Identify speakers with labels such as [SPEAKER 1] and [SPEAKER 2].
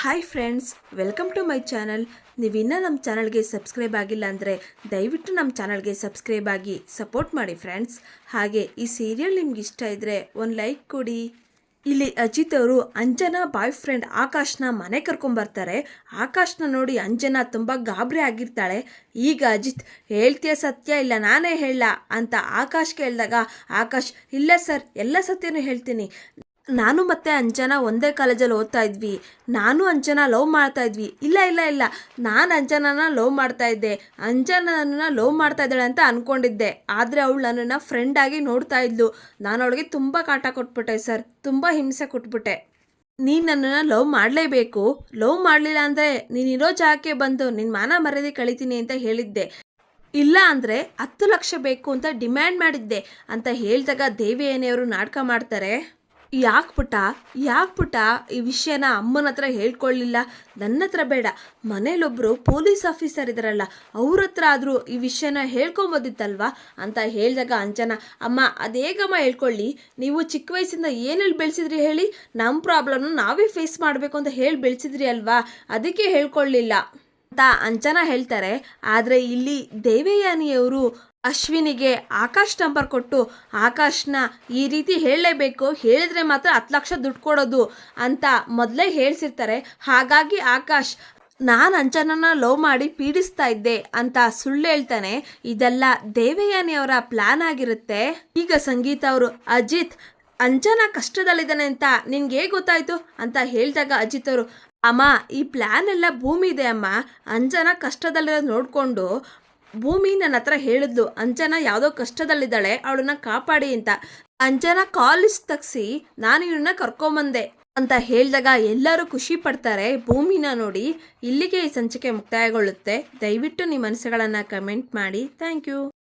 [SPEAKER 1] Hi friends welcome to my channel ನೀವಿನ್ನೂ ನಮ್ಮ ಚಾನಲ್ಗೆ ಸಬ್ಸ್ಕ್ರೈಬ್ ಆಗಿಲ್ಲ ಅಂದರೆ ದಯವಿಟ್ಟು ನಮ್ಮ ಚಾನಲ್ಗೆ ಸಬ್ಸ್ಕ್ರೈಬ್ ಆಗಿ ಸಪೋರ್ಟ್ ಮಾಡಿ ಫ್ರೆಂಡ್ಸ್ ಹಾಗೆ ಈ ಸೀರಿಯಲ್ ನಿಮ್ಗೆ ಇಷ್ಟ ಇದ್ದರೆ ಒಂದು ಲೈಕ್ ಕೊಡಿ. ಇಲ್ಲಿ ಅಜಿತ್ ಅವರು ಅಂಜನಾ ಬಾಯ್ ಫ್ರೆಂಡ್ ಆಕಾಶ್ನ ಮನೆ ಕರ್ಕೊಂಬರ್ತಾರೆ ಆಕಾಶ್ನ ನೋಡಿ ಅಂಜನಾ ತುಂಬ ಗಾಬರಿ ಆಗಿರ್ತಾಳೆ. ಈಗ ಅಜಿತ್, ಹೇಳ್ತೀಯ ಸತ್ಯ? ಇಲ್ಲ, ನಾನೇ ಹೇಳ ಅಂತ ಆಕಾಶ್ ಕೇಳಿದಾಗ ಆಕಾಶ್, ಇಲ್ಲ ಸರ್, ಎಲ್ಲ ಸತ್ಯನೂ ಹೇಳ್ತೀನಿ. ನಾನು ಮತ್ತೆ ಅಂಜನಾ ಒಂದೇ ಕಾಲೇಜಲ್ಲಿ ಓದ್ತಾ ಇದ್ವಿ. ನಾನು ಅಂಜನ ಲವ್ ಮಾಡ್ತಾ ಇದ್ವಿ. ಇಲ್ಲ ಇಲ್ಲ ಇಲ್ಲ. ನಾನು ಅಂಜನನ ಲವ್ ಮಾಡ್ತಾ ಇದ್ದೆ. ಅಂಜನನ್ನ ಲವ್ ಮಾಡ್ತಾ ಇದ್ದಾಳೆ ಅಂತ ಅನ್ಕೊಂಡಿದ್ದೆ. ಆದರೆ ಅವಳು ನನ್ನನ್ನು ಫ್ರೆಂಡ್ ಆಗಿ ನೋಡ್ತಾ ಇದ್ಲು. ನಾನು ಅವಳಿಗೆ ತುಂಬ ಕಾಟ ಕೊಟ್ಬಿಟ್ಟೆ ಸರ್. ತುಂಬ ಹಿಂಸೆ ಕೊಟ್ಬಿಟ್ಟೆ. ನೀನು ನನ್ನನ್ನು ಲವ್ ಮಾಡಲೇಬೇಕು. ಲವ್ ಮಾಡಲಿಲ್ಲ ಅಂದರೆ ನೀನಿರೋ ಜಾಗಕ್ಕೆ ಬಂದು ನಿನ್ನ ಮಾನ ಮರ್ಯಾದೆ ಕಳಿತೀನಿ ಅಂತ ಹೇಳಿದ್ದೆ. ಇಲ್ಲ ಅಂದರೆ ಹತ್ತು ಲಕ್ಷ ಬೇಕು ಅಂತ ಡಿಮ್ಯಾಂಡ್ ಮಾಡಿದ್ದೆ. ಅಂತ ಹೇಳಿದಾಗ ದೇವಿ ದೇವಿಯನೆಯವರು ನಾಟಕ ಮಾಡ್ತಾರೆ. ಯಾಕೆ ಪುಟ್ಟ? ಯಾಕೆ ಪುಟ್ಟ? ಈ ವಿಷಯನ ಅಮ್ಮನ ಹತ್ರ ಹೇಳ್ಕೊಳ್ಳಿಲ್ಲ ನನ್ನ ಹತ್ರ ಬೇಡ. ಮನೇಲೊಬ್ಬರು ಪೊಲೀಸ್ ಆಫೀಸರ್ ಇದ್ದಾರಲ್ಲ ಅವ್ರ ಹತ್ರ ಆದರೂ ಈ ವಿಷಯನ ಹೇಳ್ಕೊಬೋದಿತ್ತಲ್ವಾ? ಅಂತ ಹೇಳಿದಾಗ ಅಂಜನ, ಅಮ್ಮ, ಅದೇಗಮ್ಮ ಹೇಳ್ಕೊಳ್ಳಿ. ನೀವು ಚಿಕ್ಕ ವಯಸ್ಸಿಂದ ಏನೇಳಿ ಬೆಳೆಸಿದ್ರಿ ಹೇಳಿ? ನಮ್ಮ ಪ್ರಾಬ್ಲಮ್ನ ನಾವೇ ಫೇಸ್ ಮಾಡಬೇಕು ಅಂತ ಹೇಳಿ ಬೆಳೆಸಿದ್ರಿ ಅಲ್ವಾ? ಅದಕ್ಕೆ ಹೇಳ್ಕೊಳ್ಳಿಲ್ಲ ಅಂತ ಅಂಚನ ಹೇಳ್ತಾರೆ. ಆದರೆ ಇಲ್ಲಿ ದೇವಯಾನಿಯವರು ಅಶ್ವಿನಿಗೆ ಆಕಾಶ್ ನಂಬರ್ ಕೊಟ್ಟು, ಆಕಾಶ್ನ ಈ ರೀತಿ ಹೇಳಲೇಬೇಕು. ಹೇಳಿದ್ರೆ ಮಾತ್ರ ಹತ್ತು ಲಕ್ಷ ದುಡ್ಡು ಕೊಡೋದು ಅಂತ ಮೊದಲೇ ಹೇಳ್ಸಿರ್ತಾರೆ. ಹಾಗಾಗಿ ಆಕಾಶ್, ನಾನು ಅಂಚನನ್ನ ಲವ್ ಮಾಡಿ ಪೀಡಿಸ್ತಾ ಇದ್ದೆ ಅಂತ ಸುಳ್ಳು ಹೇಳ್ತಾನೆ. ಇದೆಲ್ಲ ದೇವಯಾನಿಯವರ ಪ್ಲಾನ್ ಆಗಿರುತ್ತೆ. ಈಗ ಸಂಗೀತ ಅವರು ಅಜಿತ್ ಅಂಜನ ಕಷ್ಟದಲ್ಲಿದ್ದಾನೆ ಅಂತ ನಿನ್ಗೆ ಹೇಗೆ ಗೊತ್ತಾಯ್ತು ಅಂತ ಹೇಳಿದಾಗ ಅಜಿತ್ ಅವರು, ಅಮ್ಮ, ಈ ಪ್ಲ್ಯಾನ್ ಎಲ್ಲ ಭೂಮಿ ಇದೆ ಅಮ್ಮ. ಅಂಜನ ಕಷ್ಟದಲ್ಲಿರೋದು ನೋಡಿಕೊಂಡು ಭೂಮಿ ನನ್ನ ಹತ್ರ ಹೇಳಿದ್ಲು. ಅಂಜನ ಯಾವುದೋ ಕಷ್ಟದಲ್ಲಿದ್ದಾಳೆ, ಅವಳನ್ನ ಕಾಪಾಡಿ ಅಂತ. ಅಂಜನ ಕಾಲಿಸ್ ತಗ್ಸಿ ನಾನು ಇವನ್ನ ಕರ್ಕೊಂಬಂದೆ. ಅಂತ ಹೇಳಿದಾಗ ಎಲ್ಲರೂ ಖುಷಿ ಪಡ್ತಾರೆ. ಭೂಮಿನ ನೋಡಿ ಇಲ್ಲಿಗೆ ಈ ಸಂಚಿಕೆ ಮುಕ್ತಾಯಗೊಳ್ಳುತ್ತೆ. ದಯವಿಟ್ಟು ನಿಮ್ಮ ಮನಸ್ಸುಗಳನ್ನು ಕಮೆಂಟ್ ಮಾಡಿ. Thank you